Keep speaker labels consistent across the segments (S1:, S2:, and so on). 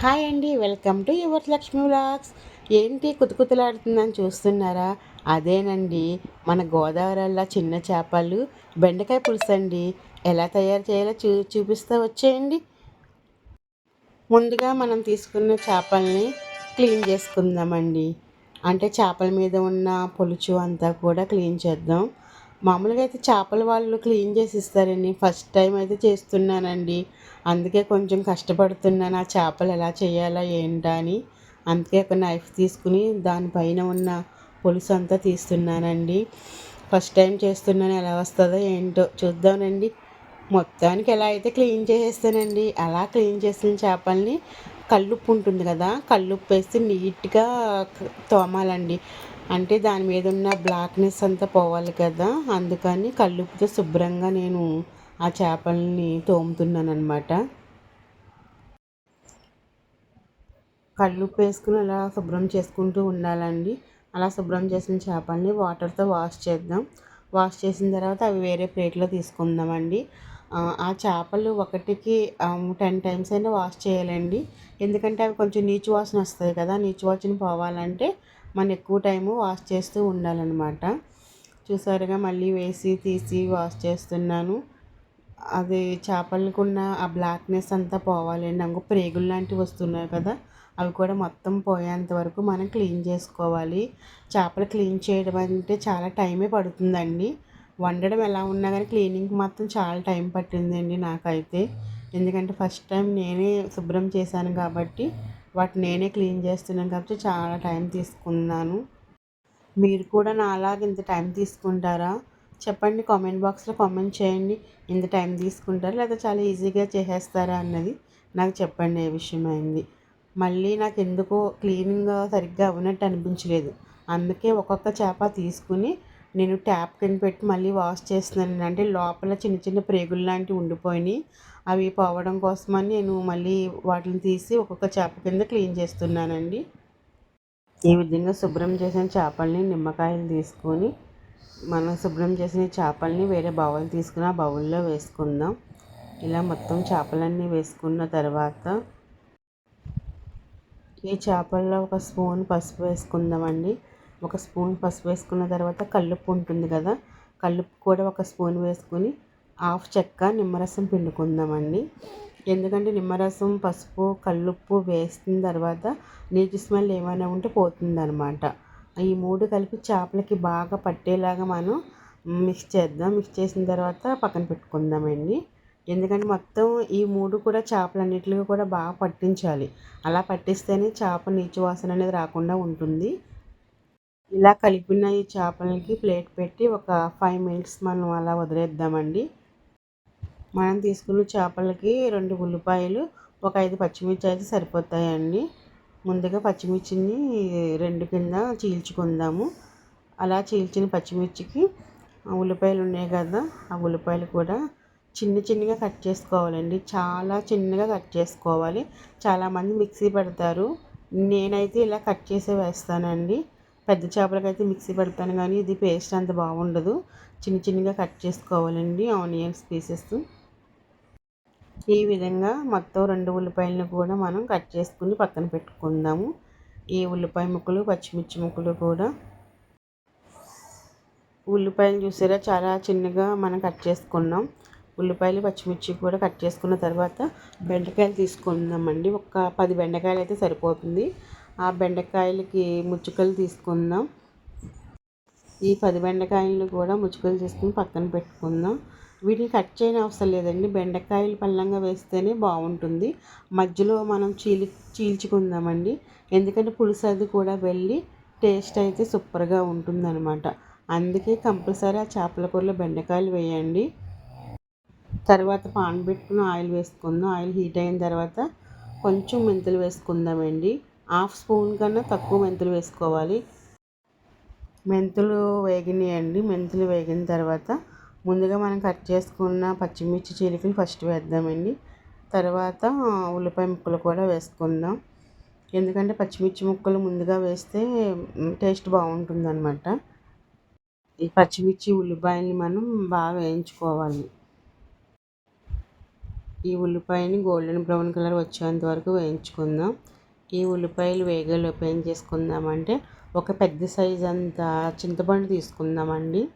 S1: Hi అండి welcome to your Lakshmi vlogs. ఏంటి కుతుకుతులాడుతుందని చూస్తున్నారా? అదేనండి మన గోదావరిలో చిన్న చేపలు బెండకాయ పులుసు అండి. ఎలా తయారు చేయాలో చూ చూపిస్తూ వచ్చేయండి. ముందుగా మనం తీసుకున్న చేపల్ని క్లీన్ చేసుకుందామండి. అంటే చేపల మీద ఉన్న పులుచు అంతా కూడా క్లీన్ చేద్దాం. మామూలుగా అయితే చేపల వాళ్ళు క్లీన్ చేసి ఇస్తారండి ఫస్ట్ టైం అయితే చేస్తున్నానండి. అందుకే కొంచెం కష్టపడుతున్నాను. ఆ చేపలు ఎలా చేయాలా ఏంటా అని. అందుకే ఒక నైఫ్ తీసుకుని దానిపైన ఉన్న పులుసు అంతా తీస్తున్నానండి. ఫస్ట్ టైం చేస్తున్నాను. ఎలా వస్తుందో ఏంటో చూద్దామండి. మొత్తానికి ఎలా అయితే క్లీన్ చేసేస్తానండి. అలా క్లీన్ చేసిన చేపల్ని కల్లుప్పు ఉంటుంది కదా కల్లుప్పు వేసి నీట్గా తోమాలండి. అంటే దాని మీద ఉన్న బ్లాక్నెస్ అంతా పోవాలి కదా. అందుకని కల్లుపుతో శుభ్రంగా నేను ఆ చేపల్ని తోముతున్నాను అనమాట కల్లుప్పు వేసుకుని అలా శుభ్రం చేసుకుంటూ ఉండాలండి. అలా శుభ్రం చేసిన చేపల్ని వాటర్తో వాష్ చేద్దాం. వాష్ చేసిన తర్వాత అవి వేరే ప్లేట్లో తీసుకుందామండి. ఆ చేపలు ఒకటికి టెన్ టైమ్స్ అయినా వాష్ చేయాలండి. ఎందుకంటే అవి కొంచెం నీచు వాసన వస్తాయి కదా. నీచు వాసన పోవాలంటే మనం ఎక్కువ టైము వాష్ చేస్తూ ఉండాలన్నమాట. చూసారుగా మళ్ళీ వేసి తీసి వాష్ చేస్తున్నాను. అది చేపలకున్న ఆ బ్లాక్నెస్ అంతా పోవాలండి అంగు ప్రేగులు లాంటివి వస్తున్నాయి కదా అవి కూడా మొత్తం పోయేంత వరకు మనం క్లీన్ చేసుకోవాలి. చేపలు క్లీన్ చేయడం అంటే చాలా టైమే పడుతుందండి. వండడం ఎలా ఉన్నా కానీ క్లీనింగ్ మాత్రం చాలా టైం పట్టిందండి నాకైతే. ఎందుకంటే ఫస్ట్ టైం నేనే శుభ్రం చేశాను కాబట్టి వాటిని నేనే క్లీన్ చేస్తున్నాను కాబట్టి చాలా టైం తీసుకున్నాను. మీరు కూడా నాలాగ ఇంత టైం తీసుకుంటారా? చెప్పండి కామెంట్ బాక్స్లో కామెంట్ చేయండి. ఇంత టైం తీసుకుంటారా? లేదా చాలా ఈజీగా చేసేస్తారా అన్నది నాకు చెప్పండి ఏ విషయమైంది మళ్ళీ నాకు ఎందుకో క్లీనింగ్ సరిగ్గా అవ్వనట్టు అనిపించలేదు. అందుకే ఒక్కొక్క చేప తీసుకుని నేను ట్యాప్ కింద పెట్టి మళ్ళీ వాష్ చేస్తున్నాను. అంటే లోపల చిన్న చిన్న ప్రేగులు లాంటివి ఉండిపోయినాయి. అవి పోవడం కోసమని నేను మళ్ళీ వాటిని తీసి ఒక్కొక్క చేప కింద క్లీన్ చేస్తున్నానండి. ఈ విధంగా శుభ్రం చేసిన చేపల్ని నిమ్మకాయలు తీసుకొని మనం శుభ్రం చేసిన చేపల్ని వేరే బౌల్ తీసుకుని ఆ బౌల్లో వేసుకుందాం. ఇలా మొత్తం చేపలన్నీ వేసుకున్న తర్వాత ఈ చేపల్లో ఒక స్పూన్ పసుపు వేసుకుందామండి. ఒక స్పూన్ పసుపు వేసుకున్న తర్వాత కల్లుప్పు ఉంటుంది కదా కల్లుప్పు కూడా ఒక స్పూన్ వేసుకుని హాఫ్ చెక్క నిమ్మరసం పిండుకుందామండి. ఎందుకంటే నిమ్మరసం పసుపు కల్లుప్పు వేసిన తర్వాత నీటి స్మెల్ ఏమైనా ఉంటే పోతుందనమాట ఈ మూడు కలిపి చేపలకి బాగా పట్టేలాగా మనం మిక్స్ చేద్దాం. మిక్స్ చేసిన తర్వాత పక్కన పెట్టుకుందామండి. ఎందుకంటే మొత్తం ఈ మూడు కూడా చేపలన్నిటికి కూడా బాగా పట్టించాలి. అలా పట్టిస్తేనే చేప నీచు వాసన అనేది రాకుండా ఉంటుంది. ఇలా కలిపిన ఈ చేపలకి ప్లేట్ పెట్టి ఒక ఫైవ్ మినిట్స్ మనం అలా వదిలేద్దామండి. మనం తీసుకున్న చేపలకి రెండు ఉల్లిపాయలు ఒక ఐదు పచ్చిమిర్చి అయితే సరిపోతాయండి. ముందుగా పచ్చిమిర్చిని రెండు కింద చీల్చుకుందాము. అలా చీల్చిన పచ్చిమిర్చికి ఉల్లిపాయలు ఉన్నాయి కదా ఆ ఉల్లిపాయలు కూడా చిన్న చిన్నగా కట్ చేసుకోవాలండి. చాలా చిన్నగా కట్ చేసుకోవాలి. చాలామంది మిక్సీ పెడతారు. నేనైతే ఇలా కట్ చేసే వేస్తానండి. పెద్ద చేపలకైతే మిక్సీ పెడతాను కానీ ఇది పేస్ట్ అంత బాగుండదు. చిన్న చిన్నగా కట్ చేసుకోవాలండి. Onions pieces. ఈ విధంగా మొత్తం రెండు ఉల్లిపాయలను కూడా మనం కట్ చేసుకుని పక్కన పెట్టుకుందాము. ఈ ఉల్లిపాయ ముక్కలు పచ్చిమిర్చి ముక్కలు కూడా. ఉల్లిపాయలు చూసారా? చాలా చిన్నగా మనం కట్ చేసుకున్నాం. ఉల్లిపాయలు పచ్చిమిర్చి కూడా కట్ చేసుకున్న తర్వాత బెండకాయలు తీసుకుందామండి. ఒక పది బెండకాయలు అయితే సరిపోతుంది. ఆ బెండకాయలకి ముచ్చుకలు తీసుకుందాం. ఈ పది బెండకాయలను కూడా ముచ్చుకలు తీసుకుని పక్కన పెట్టుకుందాం. వీటిని కట్ చేయని అవసరం లేదండి. బెండకాయలు పళ్ళంగా వేస్తేనే బాగుంటుంది. మధ్యలో మనం చీలి చీల్చుకుందామండి. ఎందుకంటే పులుసు అది కూడా వెళ్ళి టేస్ట్ అయితే సూపర్గా ఉంటుందన్నమాట. అందుకే కంపల్సరీ ఆ చేపల కూరలో బెండకాయలు వేయండి. తర్వాత పాన్ పెట్టుకుని ఆయిల్ వేసుకుందాం. ఆయిల్ హీట్ అయిన తర్వాత కొంచెం మెంతులు వేసుకుందామండి. హాఫ్ స్పూన్ కన్నా తక్కువ మెంతులు వేసుకోవాలి. మెంతులు వేగినాయండి. మెంతులు వేగిన తర్వాత ముందుగా మనం కట్ చేసుకున్న పచ్చిమిర్చి చీలికలు ఫస్ట్ వేద్దామండి. తర్వాత ఉల్లిపాయ ముక్కలు కూడా వేసుకుందాం. ఎందుకంటే పచ్చిమిర్చి ముక్కలు ముందుగా వేస్తే టేస్ట్ బాగుంటుంది అనమాట ఈ పచ్చిమిర్చి ఉల్లిపాయని మనం బాగా వేయించుకోవాలి. ఈ ఉల్లిపాయని గోల్డెన్ బ్రౌన్ కలర్ వచ్చేంత వరకు వేయించుకుందాం. ఈ ఉల్లిపాయలు వేగేలోపు ఏం చేసుకుందామంటే ఒక పెద్ద సైజ్ అంత చింతపండు తీసుకుందామండి.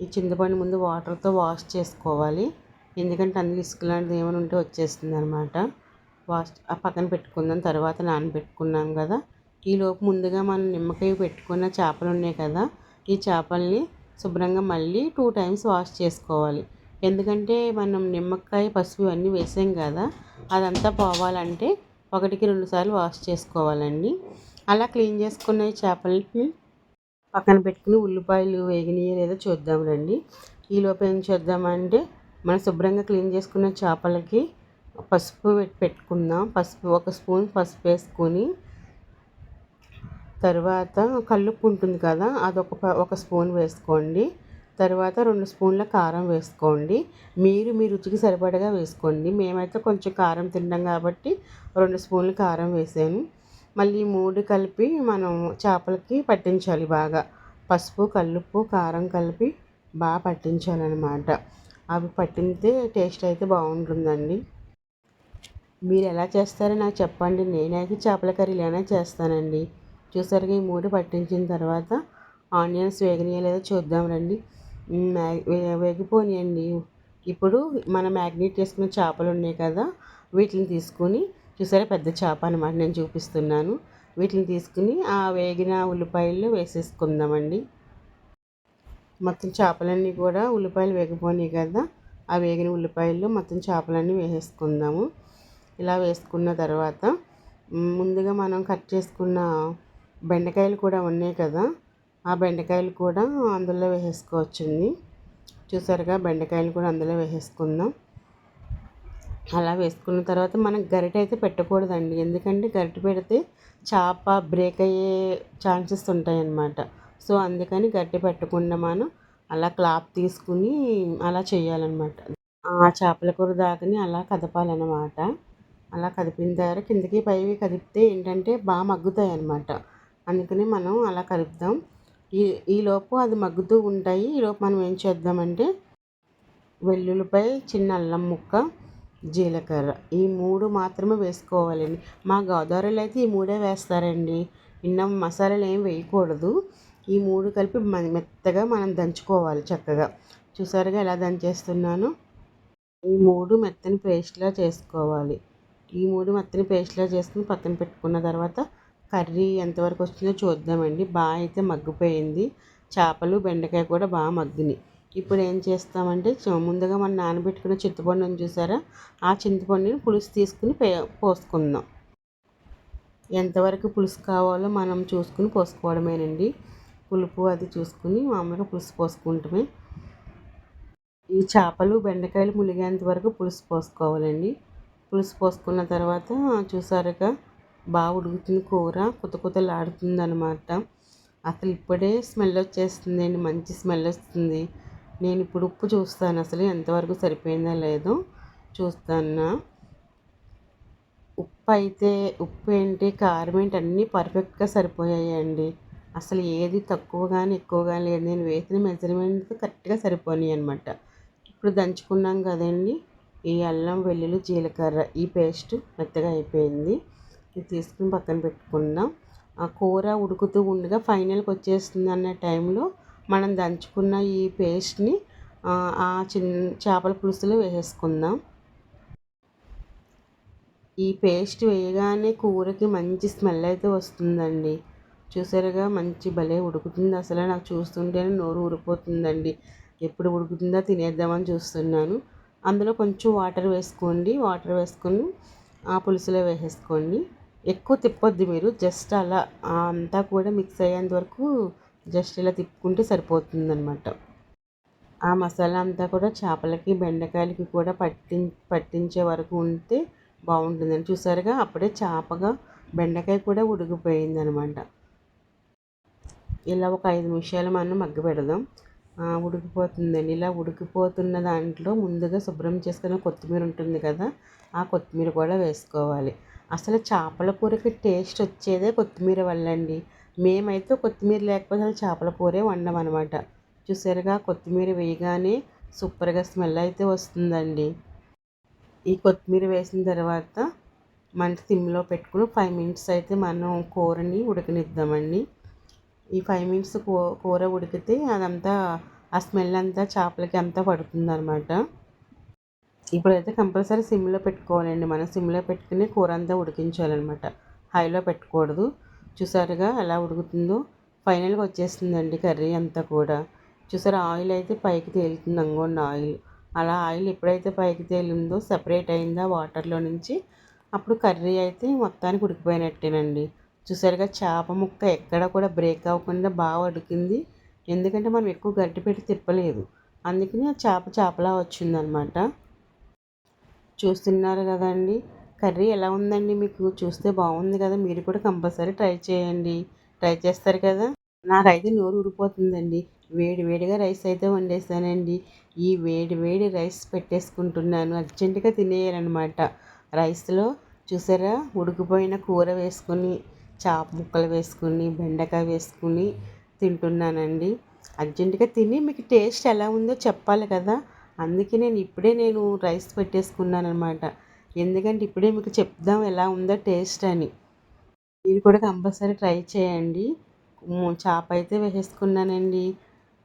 S1: ఈ చింతపండు ముందు వాటర్తో వాష్ చేసుకోవాలి. ఎందుకంటే అందులో ఇసుక లాంటిది ఏమైనా ఉంటే వచ్చేస్తుంది అనమాట వాష్ ఆ పక్కన పెట్టుకుందాం తర్వాత నానబెట్టుకున్నాం కదా. ఈలోపు ముందుగా మనం నిమ్మకాయ పెట్టుకున్న చేపలు ఉన్నాయి కదా. ఈ చేపల్ని శుభ్రంగా మళ్ళీ టూ టైమ్స్ వాష్ చేసుకోవాలి. ఎందుకంటే మనం నిమ్మకాయ పసుపు ఇవన్నీ వేసాం కదా అదంతా పోవాలంటే ఒకటికి రెండు సార్లు వాష్ చేసుకోవాలండి. అలా క్లీన్ చేసుకున్న చేపలకి పక్కన పెట్టుకుని ఉల్లిపాయలు వేగినాయి లేదో చూద్దాం రండి. ఈలోపు ఏం చేద్దామంటే మనం శుభ్రంగా క్లీన్ చేసుకున్న చేపలకి పసుపు పెట్టుకుందాం. పసుపు ఒక స్పూన్ పసుపు వేసుకొని తర్వాత కల్లుప్పు ఉంటుంది కదా అదొక ఒక స్పూన్ వేసుకోండి. తర్వాత రెండు స్పూన్ల కారం వేసుకోండి. మీరు మీ రుచికి సరిపడగా వేసుకోండి. మేమైతే కొంచెం కారం తింటాం కాబట్టి రెండు స్పూన్లు కారం వేసాను. మళ్ళీ మూడు కలిపి మనం చేపలకి పట్టించాలి బాగా. పసుపు కల్లుప్పు కారం కలిపి బాగా పట్టించాలన్నమాట. అవి పట్టితే టేస్ట్ అయితే బాగుంటుందండి. మీరు ఎలా చేస్తారో నాకు చెప్పండి. నేనైతే చేపల కర్రీ ఇలానే చేస్తానండి. చూసారుగా ఈ మూడు పట్టించిన తర్వాత ఆనియన్స్ వేగినాయో లేదో చూద్దాం రండి. వేగిపోనియండి. ఇప్పుడు మనం మ్యాగ్నేట్ చేసుకున్న చేపలు ఉన్నాయి కదా వీటిని తీసుకుని చూసారా? పెద్ద చేప అనమాట నేను చూపిస్తున్నాను. వీటిని తీసుకుని ఆ వేగిన ఉల్లిపాయలు వేసేసుకుందామండి. మొత్తం చేపలన్నీ కూడా ఉల్లిపాయలు వేగిపోయినాయి కదా ఆ వేగిన ఉల్లిపాయలు మొత్తం చేపలన్నీ వేసేసుకుందాము. ఇలా వేసుకున్న తర్వాత ముందుగా మనం కట్ చేసుకున్న బెండకాయలు కూడా ఉన్నాయి కదా ఆ బెండకాయలు కూడా అందులో వేసేసుకోవచ్చండి. చూసారుగా బెండకాయలు కూడా అందులో వేసేసుకుందాం. అలా వేసుకున్న తర్వాత మనం గరిటె అయితే పెట్టకూడదండి. ఎందుకంటే గరిటె పెడితే చేప బ్రేక్ అయ్యే ఛాన్సెస్ ఉంటాయి అన్నమాట సో అందుకని గరిటె పెట్టకుండా మనం అలా క్లాప్ తీసుకుని అలా చేయాలన్నమాట. ఆ చేపల కూర దాకని అలా కదపాలన్నమాట. అలా కదిపిన తర్వాత కిందకి పైవి కదిపితే ఏంటంటే బాగా మగ్గుతాయి అన్నమాట అందుకని మనం అలా కలుపుదాం ఈ ఈలోపు అది మగ్గుతూ ఉంటాయి. ఈలోపు మనం ఏం చేద్దామంటే వెల్లుల్లిపై చిన్న అల్లం ముక్క జీలకర్ర. ఈ మూడు మాత్రమే వేసుకోవాలండి. మా గోదావరిలో అయితే ఈ మూడే వేస్తారండి. ఇన్న మసాలాలు ఏం వేయకూడదు. ఈ మూడు కలిపి మెత్తగా మనం దంచుకోవాలి చక్కగా. చూసారుగా ఎలా దంచేస్తున్నాను? ఈ మూడు మెత్తని పేస్ట్లా చేసుకోవాలి. ఈ మూడు మెత్తని పేస్ట్లా చేసుకుని పక్కన పెట్టుకున్న తర్వాత కర్రీ ఎంతవరకు వచ్చిందో చూద్దామండి. బాగా అయితే మగ్గిపోయింది. చేపలు బెండకాయ కూడా బాగా మగ్గినాయి. ఇప్పుడు ఏం చేస్తామంటే ముందుగా మనం నానబెట్టుకున్న చింతపండుని చూసారా? ఆ చింతపండుని పులుసు తీసుకుని పోసుకుందాం. ఎంతవరకు పులుసు కావాలో మనం చూసుకుని పోసుకోవడమేనండి. పులుపు అది చూసుకుని మామూలుగా పులుసు పోసుకుంటమే. ఈ చేపలు బెండకాయలు ములిగేంత వరకు పులుసు పోసుకోవాలండి. పులుసు పోసుకున్న తర్వాత చూసారుగా బాగా ఉడుకుతుంది కూర కొత్త కొత్తలాడుతుంది అనమాట అసలు ఇప్పుడే స్మెల్ వచ్చేస్తుందండి మంచి స్మెల్ వస్తుంది. నేను ఇప్పుడు ఉప్పు చూస్తాను అసలు ఎంతవరకు సరిపోయిందో లేదో చూస్తాను. ఉప్పు అయితే ఉప్పు ఏంటి కారం ఏంటి అన్నీ పర్ఫెక్ట్గా సరిపోయాయండి. అసలు ఏది తక్కువ కానీ ఎక్కువ కానీ లేదు. నేను వేసిన మెజర్మెంట్ కరెక్ట్గా సరిపోయినాయి అనమాట ఇప్పుడు దంచుకున్నాం కదండి ఈ అల్లం వెల్లుల్లి జీలకర్ర ఈ పేస్ట్ మెత్తగా అయిపోయింది. ఇది తీసుకుని పక్కన పెట్టుకుందాం. ఆ కూర ఉడుకుతూ ఉండగా ఫైనల్కి వచ్చేస్తుంది అన్న టైంలో మనం దంచుకున్న ఈ పేస్ట్ని ఆ చిన్న చేపల పులుసులో వేసేసుకుందాం. ఈ పేస్ట్ వేయగానే కూరకి మంచి స్మెల్ అయితే వస్తుందండి. చూసారుగా మంచి భలే ఉడుకుతుంది. అసలు నాకు చూస్తుంటేనే నోరు ఊరిపోతుందండి. ఎప్పుడు ఉడుకుతుందో తినేద్దామని చూస్తున్నాను. అందులో కొంచెం వాటర్ వేసుకోండి. వాటర్ వేసుకొని ఆ పులుసులో వేసేసుకోండి. ఎక్కువ తిప్పొద్దు మీరు. జస్ట్ అలా అంతా కూడా మిక్స్ అయ్యేంత వరకు జస్ట్ ఇలా తిప్పుకుంటే సరిపోతుందనమాట ఆ మసాలా అంతా కూడా చేపలకి బెండకాయలకి కూడా పట్టి పట్టించే వరకు ఉంటే బాగుంటుందని చూసారుగా అప్పుడే చేపగా బెండకాయ కూడా ఉడికిపోయింది అనమాట ఇలా ఒక ఐదు నిమిషాలు మనం మగ్గ పెడదాం. ఉడికిపోతుందండి. ఇలా ఉడికిపోతున్న దాంట్లో ముందుగా శుభ్రం చేసుకున్న కొత్తిమీర ఉంటుంది కదా ఆ కొత్తిమీర కూడా వేసుకోవాలి. అసలు చేపల కూరకి టేస్ట్ వచ్చేదే కొత్తిమీర వల్ల అండి మేమైతే కొత్తిమీర లేకపోతే అసలు చేపల కూరే వండం అనమాట చూసారుగా? కొత్తిమీర వేయగానే సూపర్గా స్మెల్ అయితే వస్తుందండి. ఈ కొత్తిమీర వేసిన తర్వాత మంట సిమ్లో పెట్టుకుని ఫైవ్ మినిట్స్ అయితే మనం కూరని ఉడకనిద్దామండి. ఈ ఫైవ్ మినిట్స్ కూర ఉడికితే అదంతా ఆ స్మెల్ అంతా చేపలకి అంతా పడుతుంది అనమాట ఇప్పుడైతే కంపల్సరీ సిమ్లో పెట్టుకోవాలండి. మనం సిమ్లో పెట్టుకుని కూర అంతా ఉడికించాలన్నమాట. హైలో పెట్టకూడదు. చూసారుగా ఎలా ఉడుకుతుందో. ఫైనల్గా వచ్చేస్తుందండి కర్రీ అంతా కూడా. చూసారా ఆయిల్ అయితే పైకి తేలుతుంది. అంగోండి ఆయిల్. అలా ఆయిల్ ఎప్పుడైతే పైకి తేలిందో సపరేట్ అయిందా వాటర్లో నుంచి అప్పుడు కర్రీ అయితే మొత్తానికి ఉడికిపోయినట్టేనండి. చూసారుగా చేప ముక్క ఎక్కడ కూడా బ్రేక్ అవ్వకుండా బాగా ఉడికింది. ఎందుకంటే మనం ఎక్కువ గట్టి పెట్టి తిప్పలేదు. అందుకని ఆ చేప చేపలా వచ్చిందనమాట. చూస్తున్నారు కదండి. కర్రీ ఎలా ఉందండి మీకు? చూస్తే బాగుంది కదా మీరు కూడా కంపల్సరీ ట్రై చేయండి. ట్రై చేస్తారు కదా? నాకైతే నోరు ఊరిపోతుందండి. వేడి వేడిగా రైస్ అయితే వండేసానండి. ఈ వేడి వేడి రైస్ పెట్టేసుకుంటున్నాను. అర్జెంటుగా తినేయాలన్నమాట. రైస్లో చూసారా? ఉడికిపోయిన కూర వేసుకొని చాప ముక్కలు వేసుకుని బెండకాయ వేసుకుని తింటున్నానండి. అర్జెంటుగా తిని మీకు టేస్ట్ ఎలా ఉందో చెప్పాలి కదా? అందుకే నేను ఇప్పుడే నేను రైస్ పెట్టేసుకున్నాను అనమాట ఎందుకంటే ఇప్పుడే మీకు చెప్దాం ఎలా ఉందో టేస్ట్ అని. మీరు కూడా కంపల్సరీ ట్రై చేయండి. చేప అయితే వేసేసుకున్నానండి.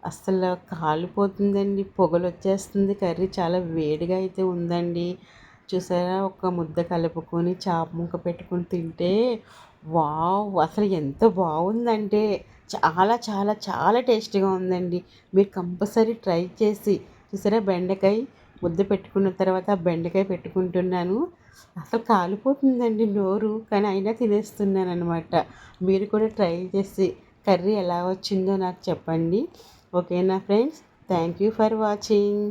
S1: అసలు కాలిపోతుందండి పొగలు వచ్చేస్తుంది కర్రీ చాలా వేడిగా అయితే ఉందండి. చూసారా? ఒక ముద్ద కలుపుకొని చేప ముక్క పెట్టుకుని తింటే వావ్! అసలు ఎంత బాగుందంటే చాలా చాలా చాలా టేస్టీగా ఉందండి. మీరు కంపల్సరీ ట్రై చేసి చూసారా? బెండకాయ ముద్ద పెట్టుకున్న తర్వాత బెండకాయ పెట్టుకుంటున్నాను. అసలు కాలిపోతుందండి నోరు కానీ అయినా తినేస్తున్నాను అనమాట మీరు కూడా ట్రై చేసి కర్రీ ఎలా వచ్చిందో నాకు చెప్పండి. ఓకేనా friends? Thank you for watching.